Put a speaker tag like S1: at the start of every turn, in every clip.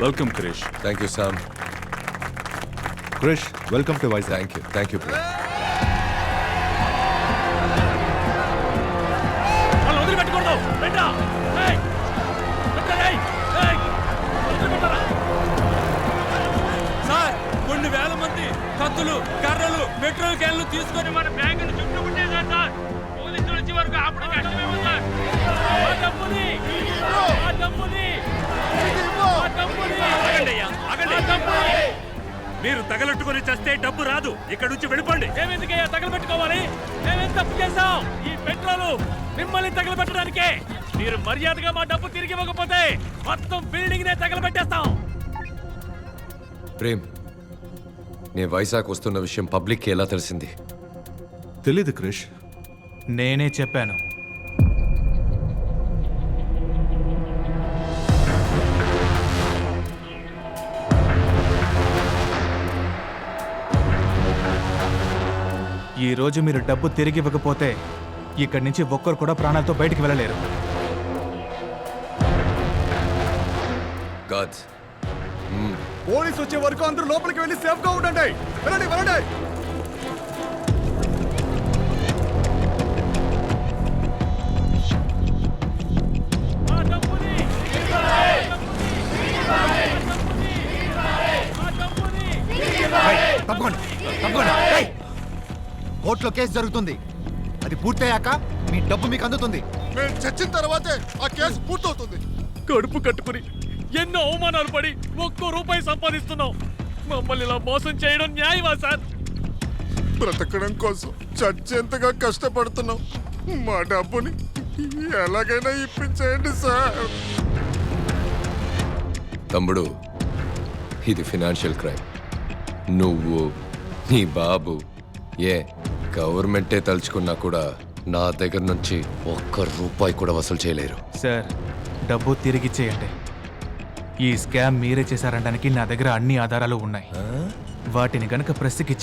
S1: Welcome Krish
S2: thank you Sam
S3: Krish welcome to Vizag
S2: thank you thank!
S1: ఏయ్! వదిలిపెట్టరా? Sir కొన్ని వేల మంది కత్తులు కర్రలు పెట్రోల్ క్యాన్లు తీసుకొని మన బ్యాంకును చుట్టుముట్టేశారు మీరు తగలెట్టుకుని చస్తే డబ్బు రాదు. ఇక్కడ నుంచి వెళ్ళిపోండి. మేమెందుకయ్యా? తగలబెట్టుకోవాలి. మేమేం తప్పు చేశాం? ఈ పెట్రోలు మిమ్మల్ని తగలబెట్టడానికే. మీరు మర్యాదగా మా డబ్బు తిరిగి ఇవ్వకపోతే మొత్తం బిల్డింగ్ నే తగలబెట్టేస్తాం.
S2: ప్రేమ్ నేను వైజాగ్ వస్తున్న విషయం పబ్లిక్కి ఎలా తెలిసింది?
S3: తెలీదు క్రిష్.
S4: నేనే చెప్పాను. ఈ రోజు మీరు డబ్బు తిరిగి ఇవ్వకపోతే ఇక్కడి నుంచి ఒక్కరు కూడా ప్రాణాలతో బయటికి వెళ్ళలేరు.
S2: గాడ్
S3: పోలీస్ వచ్చే వరకు అందరూ లోపలికి వెళ్ళి సేఫ్గా ఉండండి. వెళ్ళండి వెళ్ళండి.
S5: తప్పకుండా తప్పకుండా. ఏయ్! కోర్టులో కేసు జరుగుతుంది. అది పూర్తయ్యాక మీ డబ్బు మీకు అందుతుంది.
S6: మేము చచ్చిన తర్వాతే ఆ కేసు పూర్తవుతుంది.
S1: కడుపు కట్టుకుని ఎన్నో అవమానాలు పడి ఒక్కో రూపాయి సంపాదిస్తున్నాం మమ్మల్ని ఇలా మోసం చేయడం న్యాయమా సార్?
S6: బ్రతకడం కోసం చచ్చేంతగా కష్టపడుతున్నాం. మా డబ్బుని ఎలాగైనా ఇప్పించేయండి సార్.
S2: తమ్ముడు ఇది ఫినాన్షియల్ క్రైమ్. నువ్వు నీ బాబు ఏ? గవర్నమెంటే తలుచుకున్నా కూడా నా దగ్గర నుంచి ఒక్క రూపాయి కూడా వసూలు చేయలేరు.
S4: సార్ డబ్బు తిరిగిచ్చేయండి ఈ స్కామ్ మీరే చేశారనడానికి నా దగ్గర అన్ని ఆధారాలు ఉన్నాయి. వాటిని గనక ప్రెస్కి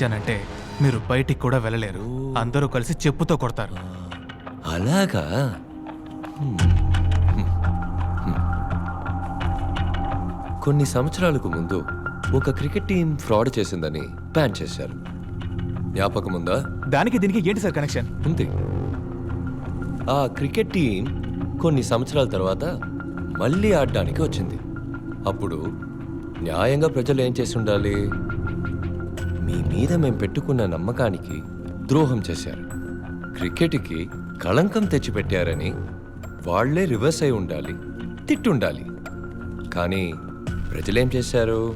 S4: మీరు బయటికి కూడా వెళ్ళలేరు. అందరూ కలిసి చెప్పుతో కొడతారు.
S2: అలాగా. కొన్ని సంవత్సరాలకు ముందు ఒక క్రికెట్ టీం ఫ్రాడ్ చేసిందని బ్యాన్ చేశారు. జ్ఞాపకం ఉందా?
S4: దానికి దీనికి ఏంటి సార్ కనెక్షన్
S2: ఉంది ఆ క్రికెట్ టీం కొన్ని సంవత్సరాల తర్వాత మళ్ళీ ఆడడానికి వచ్చింది. అప్పుడు న్యాయంగా ప్రజలు ఏం చేసి ఉండాలి? మీ మీద మేము పెట్టుకున్న నమ్మకానికి ద్రోహం చేశారు. క్రికెట్కి కళంకం తెచ్చిపెట్టారని వాళ్ళే రివర్స్ అయి ఉండాలి తిట్టుండాలి. కానీ ప్రజలేం చేశారు?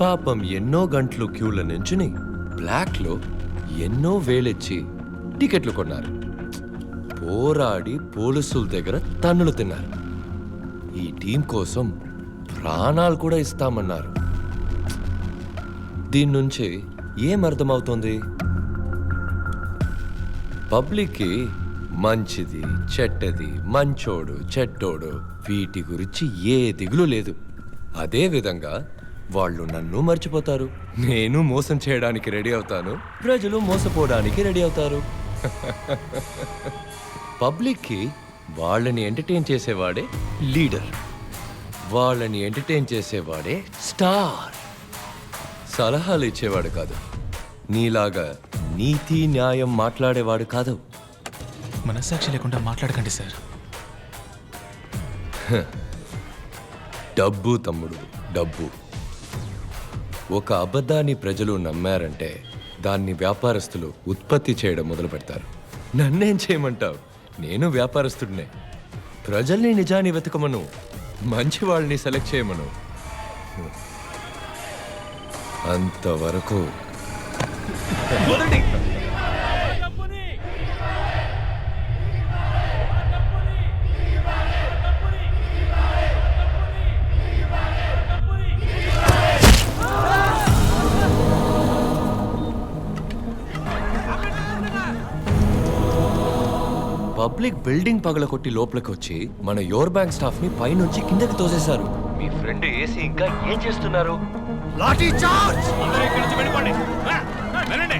S2: పాపం ఎన్నో గంటలు క్యూల నుంచుని బ్లాక్లో ఎన్నో వేలెచ్చి టికెట్లు కొన్నారు. పోరాడి పోలీసుల దగ్గర తన్నులు తిన్నారు. ఈ టీం కోసం ప్రాణాలు కూడా ఇస్తామన్నారు. దీని నుంచి ఏం అర్థమవుతుంది? పబ్లిక్కి మంచిది చెడ్డది మంచోడు చెట్టోడు వీటి గురించి ఏ దిగులు లేదు. అదే విధంగా వాళ్ళు నన్ను మర్చిపోతారు. నేను మోసం చేయడానికి రెడీ అవుతాను. ప్రజలు మోసపోవడానికి రెడీ అవుతారు. పబ్లిక్కి వాళ్ళని ఎంటర్టైన్ చేసేవాడే లీడర్. వాళ్ళని ఎంటర్టైన్ చేసేవాడే స్టార్. సలహాలు ఇచ్చేవాడు కాదు. నీలాగా నీతి న్యాయం మాట్లాడేవాడు కాదు.
S4: మనస్సాక్షి లేకుండా మాట్లాడకండి సార్.
S2: డబ్బు తమ్ముడు డబ్బు. ఒక అబద్ధాన్ని ప్రజలు నమ్మారంటే దాన్ని వ్యాపారస్తులు ఉత్పత్తి చేయడం మొదలు పెడతారు. నన్నేం చేయమంటావు? నేను వ్యాపారస్తుడినే. ప్రజల్ని నిజాన్ని వెతకమను. మంచి వాళ్ళని సెలెక్ట్ చేయమను. అంతవరకు. పబ్లిక్ బిల్డింగ్ పగలకొట్టి లోపలికి వచ్చి మన యోర్ బ్యాంక్ స్టాఫ్ని పైనుంచి కిందకి తోసేశారు. మీ ఫ్రెండ్ ఏసీ ఇంకా ఏం చేస్తున్నారు?
S5: లాఠీ చార్జ్!
S1: అందరూ ఇక్కడి నుంచి వెళ్ళిపోండి. వెళ్ళండి.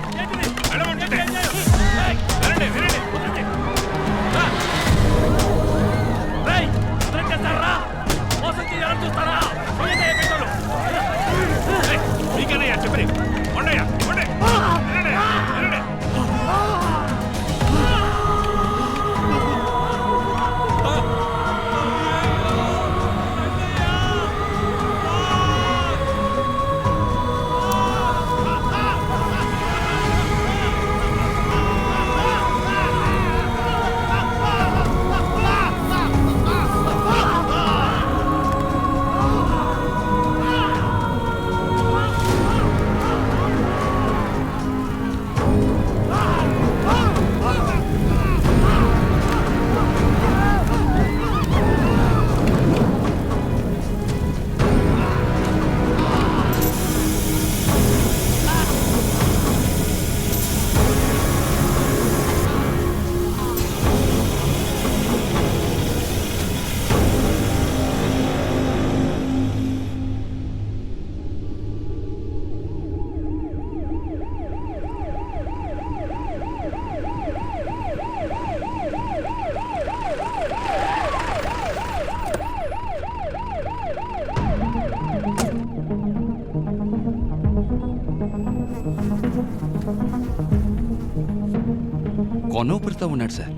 S7: కొనోపురితో ఉన్నాడు సార్.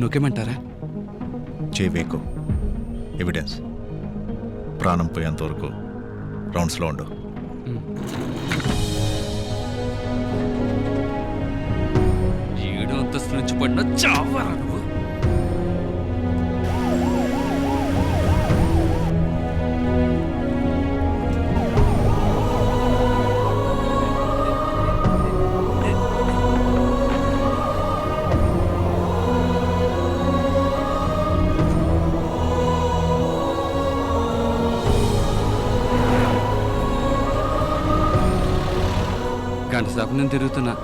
S7: నొక్కేమంటారా?
S5: చేవేకు. ఎవిడెన్స్. ప్రాణం పోయేంత వరకు రౌండ్స్లో ఉండు.
S7: ఏడు అంతస్తు నుంచి పడిన చావరా నువ్వు గంట సేపు నేను తిరుగుతున్నా.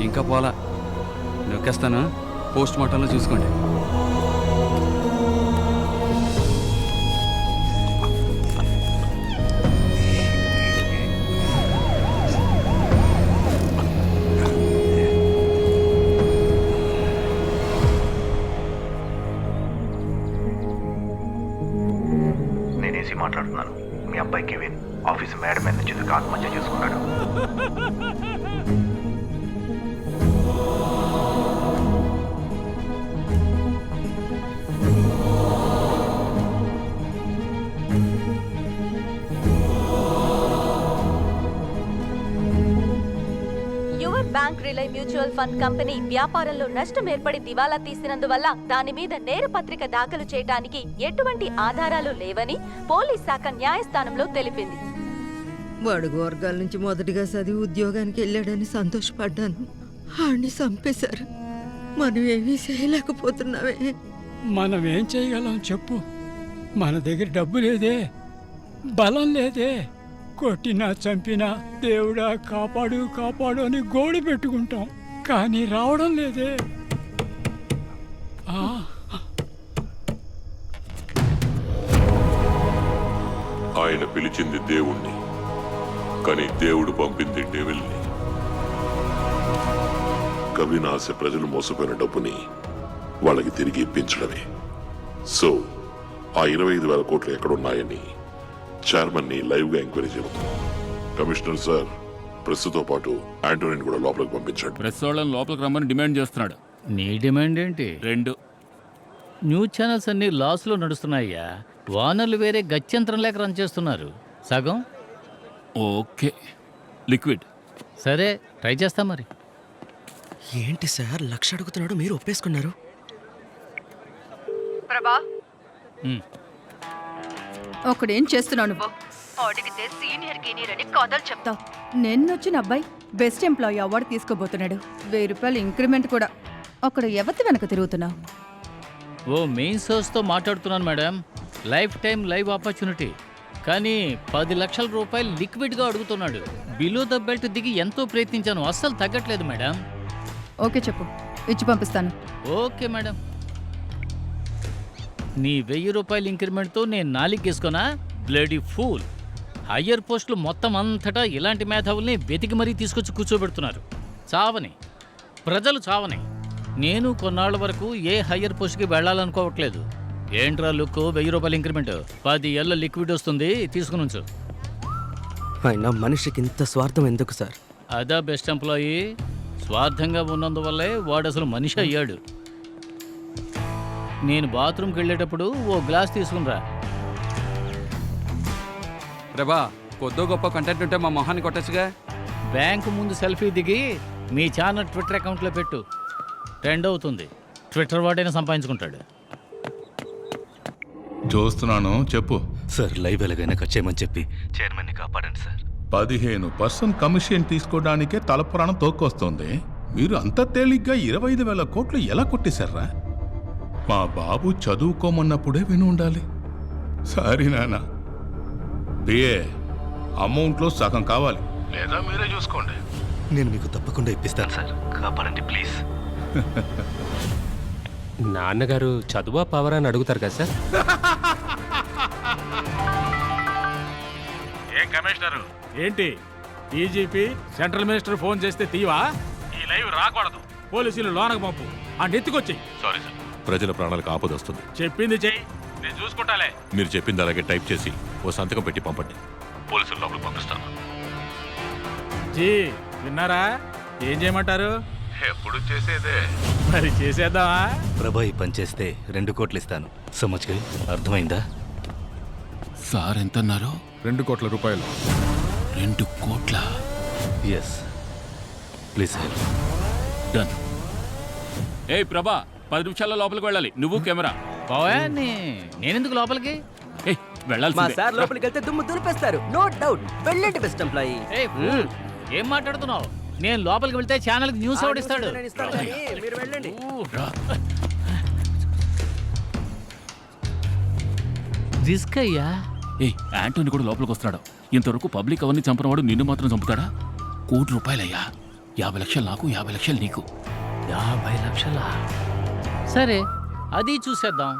S7: ఇంకా పోలా. నొక్కేస్తాను. పోస్ట్ మార్టంలో చూసుకోండి.
S8: నేనేసి మాట్లాడుతున్నాను. మీ అబ్బాయి కెవిన్. ఆఫీస్ మేడ మీద నుంచి దూకి ఆత్మహత్య చేసుకున్నాడు
S9: బ్యాంక్ రిలై మ్యూచువల్ ఫండ్ కంపెనీ వ్యాపారంలో నష్టం ఏర్పడి దివాలా తీసినందువల్ల దాని మీద నేరపత్రిక దాఖలు చేయడానికి ఎటువంటి ఆధారాలు లేవని పోలీస్ శాఖ న్యాయస్థానంలో తెలిపింది.
S10: బడుగు వర్గాల నుంచి మొదటిగా చదివి ఉద్యోగానికి వెళ్ళాడని సంతోషపడ్డాను. ఆడిని చంపేశారు. మనం ఏమీ చేయలేకపోతున్నావే
S1: మనం ఏం చేయగలం చెప్పు. మన దగ్గర డబ్బు లేదే. బలం లేదే. కొట్టినా చంపినా దేవుడా కాపాడు కాపాడు అని గోడు పెట్టుకుంటాం. కానీ రావడం లేదే.
S11: ఆయన పిలిచింది దేవుణ్ణి కానీ దేవుడు పంపింది డెవిల్ని. కవినాశ ప్రజలు మోసపోయిన డబ్బుని వాళ్ళకి తిరిగి ఇప్పించడమే. సో ఆ ఇరవై ఐదు వేల కోట్లు ఎక్కడున్నాయని చైర్మన్ని లైవ్గా ఎంక్వైరీ చేయబోతున్నాం కమిషనర్ సార్ ప్రెస్తో పాటు ఆంటోనీని కూడా లోపలికి పంపించండి.
S1: ప్రెస్ వాళ్ళని లోపలికి రమ్మని డిమాండ్ చేస్తున్నాడు.
S12: నీ డిమాండ్ ఏంటి?
S1: రెండు.
S12: న్యూస్ ఛానల్స్ అన్ని లాస్లో నడుస్తున్నాయ్యా. వానర్లు వేరే గత్యంతరం లేక రన్ చేస్తున్నారు. సగం?
S1: ఓకే. లిక్విడ్
S12: సరే ట్రై చేస్తా మరి.
S7: ఏంటి సార్ లక్ష అడుగుతున్నాడు మీరు ఒప్పేసుకున్నారు?
S10: ప్రభా?
S12: ఉమ్.
S10: ఒకడేం చేస్తున్నావు నువ్వు?
S9: అడిగితే సీనియర్ గీనియర్ అని కథలు చెప్తావు.
S10: నిన్నొచ్చిన అబ్బాయి బెస్ట్ ఎంప్లాయీ అవార్డు తీసుకోబోతున్నాడు. వెయ్యి రూపాయలు ఇంక్రిమెంట్ కూడా. అక్కడ ఎవరి వెనక తిరుగుతున్నావు?
S12: ఓ మెయిన్ సోర్స్తో మాట్లాడుతున్నాను madam. Life time live opportunity. కానీ పది లక్షల రూపాయలు లిక్విడ్గా అడుగుతున్నాడు. బిలో ద బెల్ట్ దిగి ఎంతో ప్రయత్నించాను. అస్సలు తగ్గట్లేదు మేడం.
S10: ఓకే చెప్పు. ఇచ్చి పంపిస్తాను.
S12: Okay madam. నీ వెయ్యి రూపాయల ఇంక్రిమెంట్తో నేను నాలిగేసుకోనా? Bloody fool. హయ్యర్ పోస్టులు మొత్తం అంతటా ఇలాంటి మేధావుల్ని వెతికి మరీ తీసుకొచ్చి కూర్చోబెడుతున్నారు. చావని. ప్రజలు చావని. నేను కొన్నాళ్ళ వరకు ఏ హయ్యర్ పోస్ట్కి వెళ్ళాలనుకోవట్లేదు. ఏంట్రా లుక్? వెయ్యి రూపాయల ఇంక్రిమెంట్. పది ఏళ్ళ లిక్విడ్ వస్తుంది. తీసుకుని ఉంచు.
S7: అయినా మనిషికి ఇంత స్వార్థం ఎందుకు సార్?
S12: అదా బెస్ట్ ఎంప్లాయీ. స్వార్థంగా ఉన్నందువల్లే వాడు అసలు మనిషి అయ్యాడు. నేను బాత్రూమ్కి వెళ్ళేటప్పుడు ఓ గ్లాస్ తీసుకునిరా
S7: ప్రభా కొద్దో గొప్ప కంటెంట్ ఉంటే మా మొహాన్ని కొట్టచ్చుగా.
S12: బ్యాంకు ముందు సెల్ఫీ దిగి మీ ఛానల్ ట్విట్టర్ అకౌంట్లో పెట్టు. ట్రెండ్ అవుతుంది. ట్విట్టర్ వాడైనా సంపాదించుకుంటాడు.
S11: చూస్తున్నాను. చెప్పు.
S8: సార్ లైవ్ ఎలాగైనా కట్ చేయమని చెప్పి చైర్మన్ని కాపాడండి సార్.
S11: పదిహేను పర్సెంట్ కమిషన్ తీసుకోవడానికే తలపురాణం తోక్కొస్తోంది. మీరు అంత తేలిగ్గా ఇరవై ఐదు వేల కోట్లు ఎలా కొట్టేశారా? మా బాబు చదువుకోమన్నప్పుడే విని ఉండాలి. సారీ నాన్న. బిఏ అమౌంట్లో సగం కావాలి. లేదా మీరే చూసుకోండి.
S8: నేను మీకు తప్పకుండా ఇప్పిస్తాను. సార్ కాపాడండి ప్లీజ్.
S1: నాన్నగారు చదువా పవర్ అని అడుగుతారు కదా సార్?
S3: ఏం కమిషనర్? ఏంటి? డీజీపీ సెంట్రల్ మినిస్టర్ ఫోన్ చేస్తే తీవా? ఈ లైవ్ రాకూడదు. పోలీసులు లోనకు పంపు. ఆ నెత్తుకొచ్చి
S11: సారీ సార్. ప్రజల ప్రాణాలకు ఆపద వస్తుంది.
S3: చెప్పింది చెయ్యి నేను చూసుకుంటాలే.
S11: మీరు చెప్పింది అలాగే టైప్ చేసి ఓ సంతకం పెట్టి పంపండి. పోలీసులు లోపలికి పంపిస్తాను.
S3: జీ విన్నారా? ఏం చేయమంటారు?
S13: ఎప్పుడు చేసేదే?
S3: మరి చేసేద్దామా?
S8: ప్రభా ఈ పని చేస్తే రెండు కోట్లు ఇస్తాను. సో మచ్ అర్థమైందా?
S13: సార్ ఎంత అన్నారు
S5: రెండు కోట్ల రూపాయలు.
S13: రెండు కోట్ల?
S8: ఎస్ ప్లీజ్ హెల్ప్
S13: డన్ ఏ ప్రభా పది నిమిషాల్లో లోపలికి వెళ్ళాలి. నువ్వు కెమెరా.
S12: పోవా నీ- నేనెందుకు లోపలికి?
S13: వెళ్ళాల్సిందే.
S14: సార్ లోపలికి వెళ్తే దుమ్ము దులిపేస్తారు. నో డౌట్ వెళ్ళండి బెస్ట్ ఎంప్లాయీ
S12: ఏయ్, ఫూల్. ఏం మాట్లాడుతున్నావు? నేను లోపలికి వెళ్తే ఛానల్కి న్యూస్ ఎవడిస్తాడు
S14: మీరు వెళ్ళండి.
S12: రిస్క్ అయ్యా.
S13: యాంటోని కూడా లోపలికి వస్తున్నాడు. ఇంతవరకు పబ్లిక్ అవన్నీ చంపినవాడు నిన్ను మాత్రం చంపుతాడా? కోటి రూపాయలయ్యా. యాభై లక్షలు నాకు యాభై లక్షలు నీకు.
S12: యాభై లక్షలా? సరే అది చూసేద్దాం.